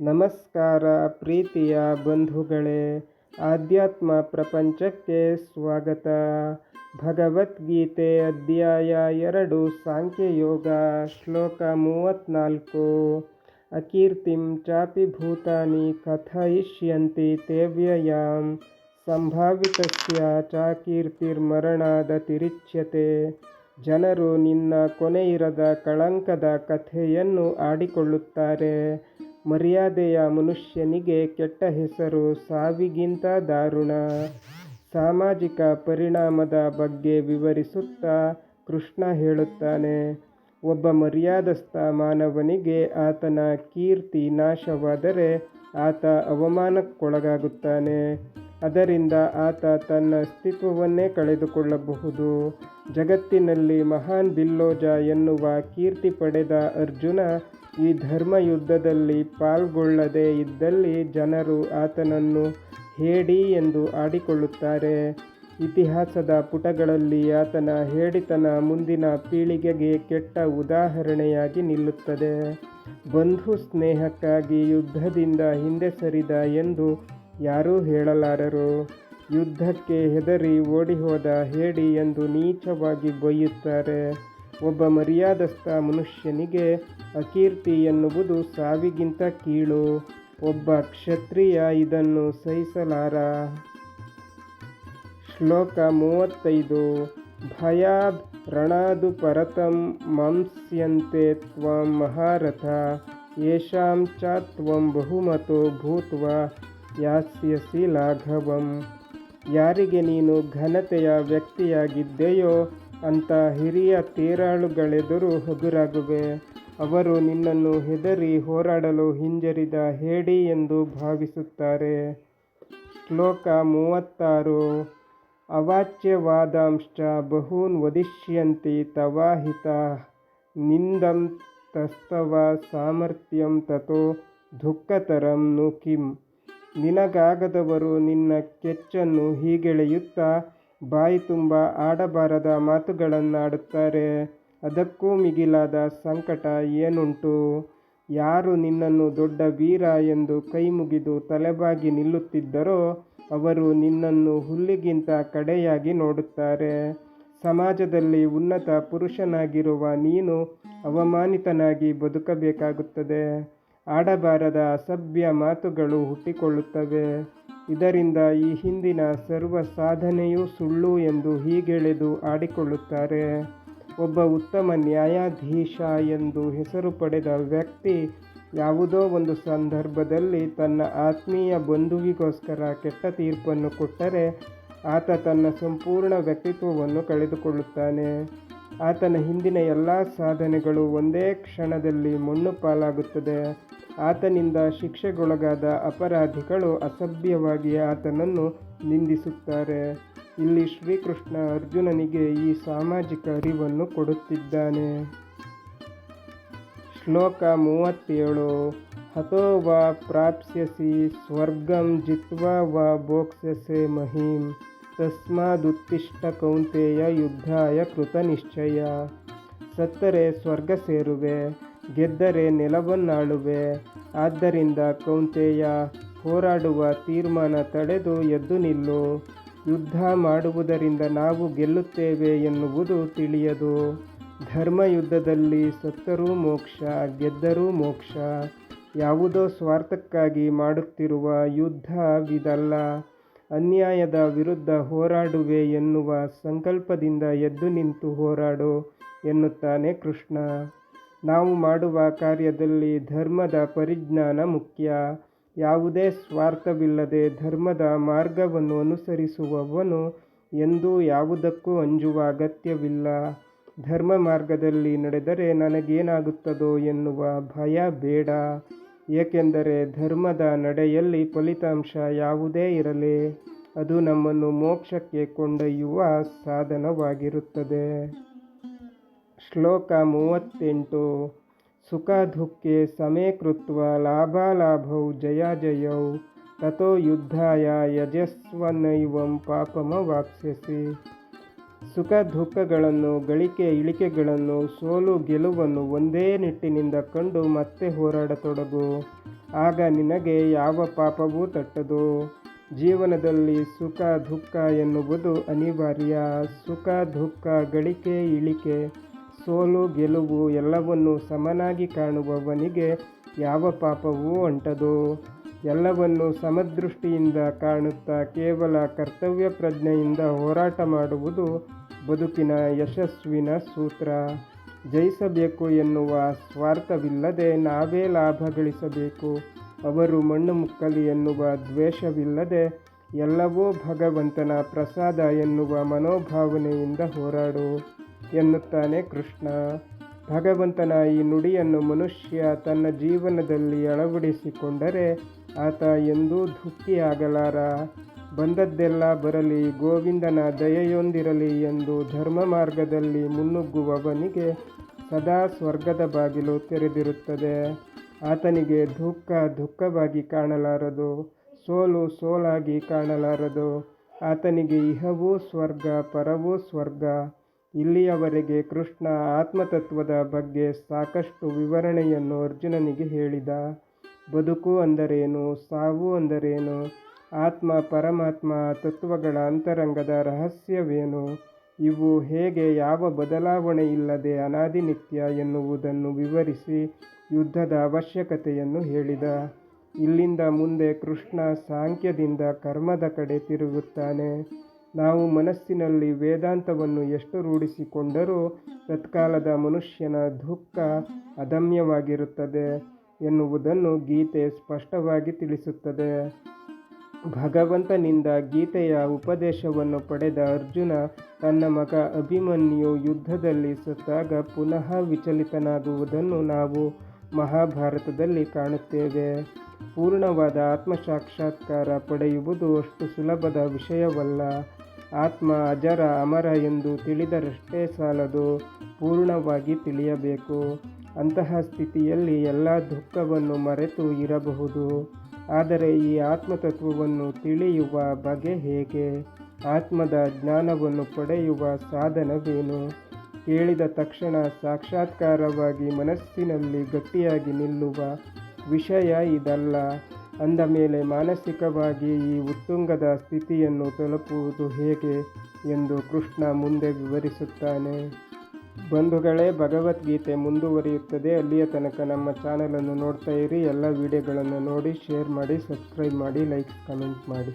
ನಮಸ್ಕಾರ ಪ್ರೀತಿಯ ಬಂಧುಗಳೇ, ಆಧ್ಯಾತ್ಮ ಪ್ರಪಂಚಕ್ಕೆ ಸ್ವಾಗತ. ಭಗವದ್ಗೀತೆ ಅಧ್ಯಾಯ ಎರಡು, ಸಾಂಖ್ಯಯೋಗ, ಶ್ಲೋಕ ಮೂವತ್ತ್ನಾಲ್ಕು ಅಕೀರ್ತಿಂ ಚಾಪಿ ಭೂತಾನಿ ಕಥಯಿಷ್ಯಂತಿ ತೇವ್ಯಯಾಂ. ಸಂಭಾವಿತಸ್ಯ ಚಾಕೀರ್ತಿರ್ಮರಣಾದ ತಿರಿಚ್ಯತೆ. ಜನರು ನಿನ್ನ ಕೊನೆಯಿರದ ಕಳಂಕದ ಕಥೆಯನ್ನು ಆಡಿಕೊಳ್ಳುತ್ತಾರೆ. ಮರ್ಯಾದೆಯ ಮನುಷ್ಯನಿಗೆ ಕೆಟ್ಟ ಹೆಸರು ಸಾವಿಗಿಂತ ದಾರುಣ. ಸಾಮಾಜಿಕ ಪರಿಣಾಮದ ಬಗ್ಗೆ ವಿವರಿಸುತ್ತಾ ಕೃಷ್ಣ ಹೇಳುತ್ತಾನೆ, ಒಬ್ಬ ಮರ್ಯಾದಸ್ಥ ಮಾನವನಿಗೆ ಆತನ ಕೀರ್ತಿ ನಾಶವಾದರೆ ಆತ ಅವಮಾನಕ್ಕೊಳಗಾಗುತ್ತಾನೆ. ಅದರಿಂದ ಆತ ತನ್ನ ಅಸ್ತಿತ್ವವನ್ನೇ ಕಳೆದುಕೊಳ್ಳಬಹುದು. ಜಗತ್ತಿನಲ್ಲಿ ಮಹಾನ್ ಬಿಲ್ಲೋಜ ಎನ್ನುವ ಕೀರ್ತಿ ಪಡೆದ ಅರ್ಜುನ ಈ ಧರ್ಮ ಯುದ್ಧದಲ್ಲಿ ಪಾಲ್ಗೊಳ್ಳದೆ ಇದ್ದಲ್ಲಿ ಜನರು ಆತನನ್ನು ಹೇಡಿ ಎಂದು ಆಡಿಕೊಳ್ಳುತ್ತಾರೆ. ಇತಿಹಾಸದ ಪುಟಗಳಲ್ಲಿ ಆತನ ಹೇಡಿತನ ಮುಂದಿನ ಪೀಳಿಗೆಗೆ ಕೆಟ್ಟ ಉದಾಹರಣೆಯಾಗಿ ನಿಲ್ಲುತ್ತದೆ. ಬಂಧು ಸ್ನೇಹಕ್ಕಾಗಿ ಯುದ್ಧದಿಂದ ಹಿಂದೆ ಸರಿದ ಎಂದು ಯಾರೂ ಹೇಳಲಾರರು. ಯುದ್ಧಕ್ಕೆ ಹೆದರಿ ಓಡಿಹೋದ ಹೇಡಿ ಎಂದು ನೀಚವಾಗಿ ಬೈಯುತ್ತಾರೆ. ಒಬ್ಬ ಮರ್ಯಾದಸ್ಥ ಮನುಷ್ಯನಿಗೆ ಅಕೀರ್ತಿ ಎನ್ನುವುದು ಸಾವಿಗಿಂತ ಕೀಳು. ಒಬ್ಬ ಕ್ಷತ್ರಿಯ ಇದನ್ನು ಸಹಿಸಲಾರ. ಶ್ಲೋಕ ಮೂವತ್ತೈದು. ಭಯಾದ್ ರಣಾದು ಪರತಂ ಮಂಸ್ಯಂತೆ ತ್ವಂ ಮಹಾರಥ. ಯಶಾಂ ಚ ತ್ವಂ ಬಹುಮತೋ ಭೂತ್ವ ಯಾಸ್ಯಸಿ ಲಾಘವಂ. ಯಾರಿಗೆ ನೀನು ಘನತೆಯ ವ್ಯಕ್ತಿಯಾಗಿದ್ದೆಯೋ ಅಂತ ಹಿರಿಯ ತೇರಾಳುಗಳೆದುರು ಹಗುರಾಗುವೆ ಅವರು ನಿನ್ನನ್ನು ಹೆದರಿ ಹೋರಾಡಲು ಹಿಂಜರಿದ ಹೇಡಿ ಎಂದು ಭಾವಿಸುತ್ತಾರೆ. ಶ್ಲೋಕ ಮೂವತ್ತಾರು. ಅವಾಚ್ಯವಾದಾಂಶ ಬಹೂನ್ ವದಿಷ್ಯಂತಿ ತವಾಹಿತ. ನಿಂದಂ ತಸ್ತವ ಸಾಮರ್ಥ್ಯಂ ತಥೋ ದುಃಖತರಂ ನು ಕಿಂ. ನಿನಗಾಗದವರು ನಿನ್ನ ಕೆಚ್ಚನ್ನು ಹೀಗೆಳೆಯುತ್ತಾ ಬಾಯಿ ತುಂಬ ಆಡಬಾರದ ಮಾತುಗಳನ್ನಾಡುತ್ತಾರೆ. ಅದಕ್ಕೂ ಮಿಗಿಲಾದ ಸಂಕಟ ಏನುಂಟು? ಯಾರು ನಿನ್ನನ್ನು ದೊಡ್ಡ ವೀರ ಎಂದು ಕೈ ಮುಗಿದು ತಲೆಬಾಗಿ ನಿಲ್ಲುತ್ತಿದ್ದರೋ, ಅವರು ನಿನ್ನನ್ನು ಹುಲ್ಲಿಗಿಂತ ಕಡೆಯಾಗಿ ನೋಡುತ್ತಾರೆ. ಸಮಾಜದಲ್ಲಿ ಉನ್ನತ ಪುರುಷನಾಗಿರುವ ನೀನು ಅವಮಾನಿತನಾಗಿ ಬದುಕಬೇಕಾಗುತ್ತದೆ. ಆಡಬಾರದ ಅಸಭ್ಯ ಮಾತುಗಳು ಹುಟ್ಟಿಕೊಳ್ಳುತ್ತವೆ. ಇದರಿಂದ ಈ ಹಿಂದಿನ ಸರ್ವ ಸಾಧನೆಯೂ ಸುಳ್ಳು ಎಂದು ಹೀಗೆಳೆದು ಆಡಿಕೊಳ್ಳುತ್ತಾರೆ. ಒಬ್ಬ ಉತ್ತಮ ನ್ಯಾಯಾಧೀಶ ಎಂದು ಹೆಸರು ಪಡೆದ ವ್ಯಕ್ತಿ ಯಾವುದೋ ಒಂದು ಸಂದರ್ಭದಲ್ಲಿ ತನ್ನ ಆತ್ಮೀಯ ಬಂಧುವಿಗೋಸ್ಕರ ಕೆಟ್ಟ ತೀರ್ಪನ್ನು ಕೊಟ್ಟರೆ ಆತ ತನ್ನ ಸಂಪೂರ್ಣ ವ್ಯಕ್ತಿತ್ವವನ್ನು ಕಳೆದುಕೊಳ್ಳುತ್ತಾನೆ. ಆತನ ಹಿಂದಿನ ಎಲ್ಲ ಸಾಧನೆಗಳು ಒಂದೇ ಕ್ಷಣದಲ್ಲಿ ಮಣ್ಣು ಪಾಲಾಗುತ್ತದೆ ಆತನಿಂದ ಶಿಕ್ಷೆಗೊಳಗಾದ ಅಪರಾಧಿಗಳು ಅಸಭ್ಯವಾಗಿ ಆತನನ್ನು ನಿಂದಿಸುತ್ತಾರೆ. ಇಲ್ಲಿ ಶ್ರೀಕೃಷ್ಣ ಅರ್ಜುನನಿಗೆ ಈ ಸಾಮಾಜಿಕ ಅರಿವನ್ನು ಕೊಡುತ್ತಿದ್ದಾನೆ. ಶ್ಲೋಕ ಮೂವತ್ತೇಳು. ಹತೋ ವಾ ಪ್ರಾಪ್ಸ್ಯಸಿ ಸ್ವರ್ಗಂ ಜಿತ್ವಾ ವಾ ಭೋಕ್ಸ್ಯಸೆ ಮಹೀಂ. ತಸ್ಮಾದುತ್ತಿಷ್ಟ ಕೌಂತೆಯ ಯುದ್ಧಾಯ ಕೃತನಿಶ್ಚಯ ಸತ್ತರೆ ಸ್ವರ್ಗ ಸೇರುವೆ, ಗೆದ್ದರೆ ನೆಲವನ್ನಾಳುವೆ. ಆದ್ದರಿಂದ ಕೌಂತೆಯ ಹೋರಾಡುವ ತೀರ್ಮಾನ ತಡೆದು ಎದ್ದು ನಿಲ್ಲು. ಯುದ್ಧ ಮಾಡುವುದರಿಂದ ನಾವು ಗೆಲ್ಲುತ್ತೇವೆ ಎನ್ನುವುದು ತಿಳಿಯದು. ಧರ್ಮಯುದ್ಧದಲ್ಲಿ ಸತ್ತರೂ ಮೋಕ್ಷ, ಗೆದ್ದರೂ ಮೋಕ್ಷ. ಯಾವುದೋ ಸ್ವಾರ್ಥಕ್ಕಾಗಿ ಮಾಡುತ್ತಿರುವ ಯುದ್ಧವಿದಲ್ಲ. ಅನ್ಯಾಯದ ವಿರುದ್ಧ ಹೋರಾಡುವೆ ಎನ್ನುವ ಸಂಕಲ್ಪದಿಂದ ಎದ್ದು ನಿಂತು ಹೋರಾಡು ಎನ್ನುತ್ತಾನೆ ಕೃಷ್ಣ. ನಾವು ಮಾಡುವ ಕಾರ್ಯದಲ್ಲಿ ಧರ್ಮದ ಪರಿಜ್ಞಾನ ಮುಖ್ಯ. ಯಾವುದೇ ಸ್ವಾರ್ಥವಿಲ್ಲದೆ ಧರ್ಮದ ಮಾರ್ಗವನ್ನು ಅನುಸರಿಸುವವನು ಎಂದೂ ಯಾವುದಕ್ಕೂ ಅಂಜುವ ಅಗತ್ಯವಿಲ್ಲ. ಧರ್ಮ ಮಾರ್ಗದಲ್ಲಿ ನಡೆದರೆ ನನಗೇನಾಗುತ್ತದೋ ಎನ್ನುವ ಭಯ ಬೇಡ. ಏಕೆಂದರೆ ಧರ್ಮದ ನಡೆಯಲ್ಲಿ ಫಲಿತಾಂಶ ಯಾವುದೇ ಇರಲಿ, ಅದು ನಮ್ಮನ್ನು ಮೋಕ್ಷಕ್ಕೆ ಕೊಂಡೊಯ್ಯುವ ಸಾಧನವಾಗಿರುತ್ತದೆ. ಶ್ಲೋಕ ಮೂವತ್ತೆಂಟು. ಸುಖ ದುಃಖೆ ಸಮೇಕೃತ್ವ ಲಾಭಾಲಾಭೌ ಜಯ ಜಯೌ ತಥೋ ಯುದ್ಧಾಯ ಯಜಸ್ವನೈವಂ ಪಾಪಮವಾಪ್ಸ್ಯಸಿ ಸುಖ ದುಃಖಗಳನ್ನು ಗಳಿಕೆ ಇಳಿಕೆಗಳನ್ನು, ಸೋಲು ಗೆಲುವನ್ನು ಒಂದೇ ನಿಟ್ಟಿನಿಂದ ಕಂಡು ಮತ್ತೆ ಹೋರಾಡತೊಡಗು. ಆಗ ನಿನಗೆ ಯಾವ ಪಾಪವೂ ತಟ್ಟದು. ಜೀವನದಲ್ಲಿ ಸುಖ ದುಃಖ ಎನ್ನುವುದು ಅನಿವಾರ್ಯ. ಸುಖ, ದುಃಖ, ಗಳಿಕೆ, ಇಳಿಕೆ, ಸೋಲು, ಗೆಲುವು ಎಲ್ಲವನ್ನೂ ಸಮನಾಗಿ ಕಾಣುವವನಿಗೆ ಯಾವ ಪಾಪವೂ ಅಂಟದು. ಎಲ್ಲವನ್ನು ಸಮದೃಷ್ಟಿಯಿಂದ ಕಾಣುತ್ತಾ ಕೇವಲ ಕರ್ತವ್ಯ ಪ್ರಜ್ಞೆಯಿಂದ ಹೋರಾಟ ಮಾಡುವುದು ಬದುಕಿನ ಯಶಸ್ವಿನ ಸೂತ್ರ. ಜಯಿಸಬೇಕು ಎನ್ನುವ ಸ್ವಾರ್ಥವಿಲ್ಲದೆ ನಾವೇ ಲಾಭ ಗಳಿಸಬೇಕು. ಅವರು ಮಣ್ಣು ಮುಕ್ಕಲಿ ಎನ್ನುವ ದ್ವೇಷವಿಲ್ಲದೆ ಎಲ್ಲವೂ ಭಗವಂತನ ಪ್ರಸಾದ ಎನ್ನುವ ಮನೋಭಾವನೆಯಿಂದ ಹೋರಾಡು, ಎನ್ನುತ್ತಾನೆ ಕೃಷ್ಣ. ಭಗವಂತನ ಈ ನುಡಿಯನ್ನು ಮನುಷ್ಯ ತನ್ನ ಜೀವನದಲ್ಲಿ ಅಳವಡಿಸಿಕೊಂಡರೆ ಆತ ಎಂದೂ ದುಃಖಿಯಾಗಲಾರ. ಬಂದದ್ದೆಲ್ಲ ಬರಲಿ, ಗೋವಿಂದನ ದಯೆಯೊಂದಿರಲಿ ಎಂದು ಧರ್ಮ ಮಾರ್ಗದಲ್ಲಿ ಮುನ್ನುಗ್ಗುವವನಿಗೆ ಸದಾ ಸ್ವರ್ಗದ ಬಾಗಿಲು ತೆರೆದಿರುತ್ತದೆ. ಆತನಿಗೆ ದುಃಖ ದುಃಖವಾಗಿ ಕಾಣಲಾರದು, ಸೋಲು ಸೋಲಾಗಿ ಕಾಣಲಾರದು. ಆತನಿಗೆ ಇಹವೂ ಸ್ವರ್ಗ, ಪರವೂ ಸ್ವರ್ಗ. ಇಲ್ಲಿಯವರೆಗೆ ಕೃಷ್ಣ ಆತ್ಮತತ್ವದ ಬಗ್ಗೆ ಸಾಕಷ್ಟು ವಿವರಣೆಯನ್ನು ಅರ್ಜುನನಿಗೆ ಹೇಳಿದ. ಬದುಕು ಅಂದರೇನು? ಸಾವು ಅಂದರೇನು? ಆತ್ಮ ಪರಮಾತ್ಮ ತತ್ವಗಳ ಅಂತರಂಗದ ರಹಸ್ಯವೇನು? ಇವು ಹೇಗೆ ಯಾವ ಬದಲಾವಣೆ ಇಲ್ಲದೆ ಅನಾದಿ ನಿತ್ಯ ಎನ್ನುವುದನ್ನು ವಿವರಿಸಿ ಯುದ್ಧದ ಅವಶ್ಯಕತೆಯನ್ನು ಹೇಳಿದ. ಇಲ್ಲಿಂದ ಮುಂದೆ ಕೃಷ್ಣ ಸಾಂಖ್ಯದಿಂದ ಕರ್ಮದ ಕಡೆ ತಿರುಗುತ್ತಾನೆ. ನಾವು ಮನಸ್ಸಿನಲ್ಲಿ ವೇದಾಂತವನ್ನು ಎಷ್ಟು ರೂಢಿಸಿಕೊಂಡರೂ ತತ್ಕಾಲದ ಮನುಷ್ಯನ ದುಃಖ ಅದಮ್ಯವಾಗಿರುತ್ತದೆ. ಎನ್ನುವುದನ್ನು ಗೀತೆ ಸ್ಪಷ್ಟವಾಗಿ ತಿಳಿಸುತ್ತದೆ. ಭಗವಂತನಿಂದ ಗೀತೆಯ ಉಪದೇಶವನ್ನು ಪಡೆದ ಅರ್ಜುನ ತನ್ನ ಮಗ ಅಭಿಮನ್ಯು ಯುದ್ಧದಲ್ಲಿ ಸತ್ತಾಗ ಪುನಃ ವಿಚಲಿತನಾಗುವುದನ್ನು ನಾವು ಮಹಾಭಾರತದಲ್ಲಿ ಕಾಣುತ್ತೇವೆ. ಪೂರ್ಣವಾದ ಆತ್ಮಸಾಕ್ಷಾತ್ಕಾರ ಪಡೆಯುವುದು ಅಷ್ಟು ಸುಲಭದ ವಿಷಯವಲ್ಲ. ಆತ್ಮ ಅಜರ ಅಮರ ಎಂದು ತಿಳಿದರಷ್ಟೇ ಸಾಲದು. ಪೂರ್ಣವಾಗಿ ತಿಳಿಯಬೇಕು. ಅಂತಹ ಸ್ಥಿತಿಯಲ್ಲಿ ಎಲ್ಲ ದುಃಖವನ್ನು ಮರೆತು ಇರಬಹುದು. ಆದರೆ ಈ ಆತ್ಮತತ್ವವನ್ನು ತಿಳಿಯುವ ಬಗೆ ಹೇಗೆ? ಆತ್ಮದ ಜ್ಞಾನವನ್ನು ಪಡೆಯುವ ಸಾಧನವೇನು? ಕೇಳಿದ ತಕ್ಷಣ ಸಾಕ್ಷಾತ್ಕಾರವಾಗಿ ಮನಸ್ಸಿನಲ್ಲಿ ಗಟ್ಟಿಯಾಗಿ ನಿಲ್ಲುವ ವಿಷಯ ಇದಲ್ಲ. ಅಂದ ಮೇಲೆ ಮಾನಸಿಕವಾಗಿ ಈ ಉತ್ತುಂಗದ ಸ್ಥಿತಿಯನ್ನು ತಲುಪುವುದು ಹೇಗೆ ಎಂದು ಕೃಷ್ಣ ಮುಂದೆ ವಿವರಿಸುತ್ತಾನೆ. ಬಂಧುಗಳೇ, ಭಗವದ್ಗೀತೆ ಮುಂದುವರಿಯುತ್ತದೆ. ಅಲ್ಲಿಯ ತನಕ ನಮ್ಮ ಚಾನಲನ್ನು ನೋಡ್ತಾ ಇರಿ. ಎಲ್ಲ ವಿಡಿಯೋಗಳನ್ನು ನೋಡಿ ಶೇರ್ ಮಾಡಿ ಸಬ್ಸ್ಕ್ರೈಬ್ ಮಾಡಿ ಲೈಕ್ ಕಮೆಂಟ್ ಮಾಡಿ.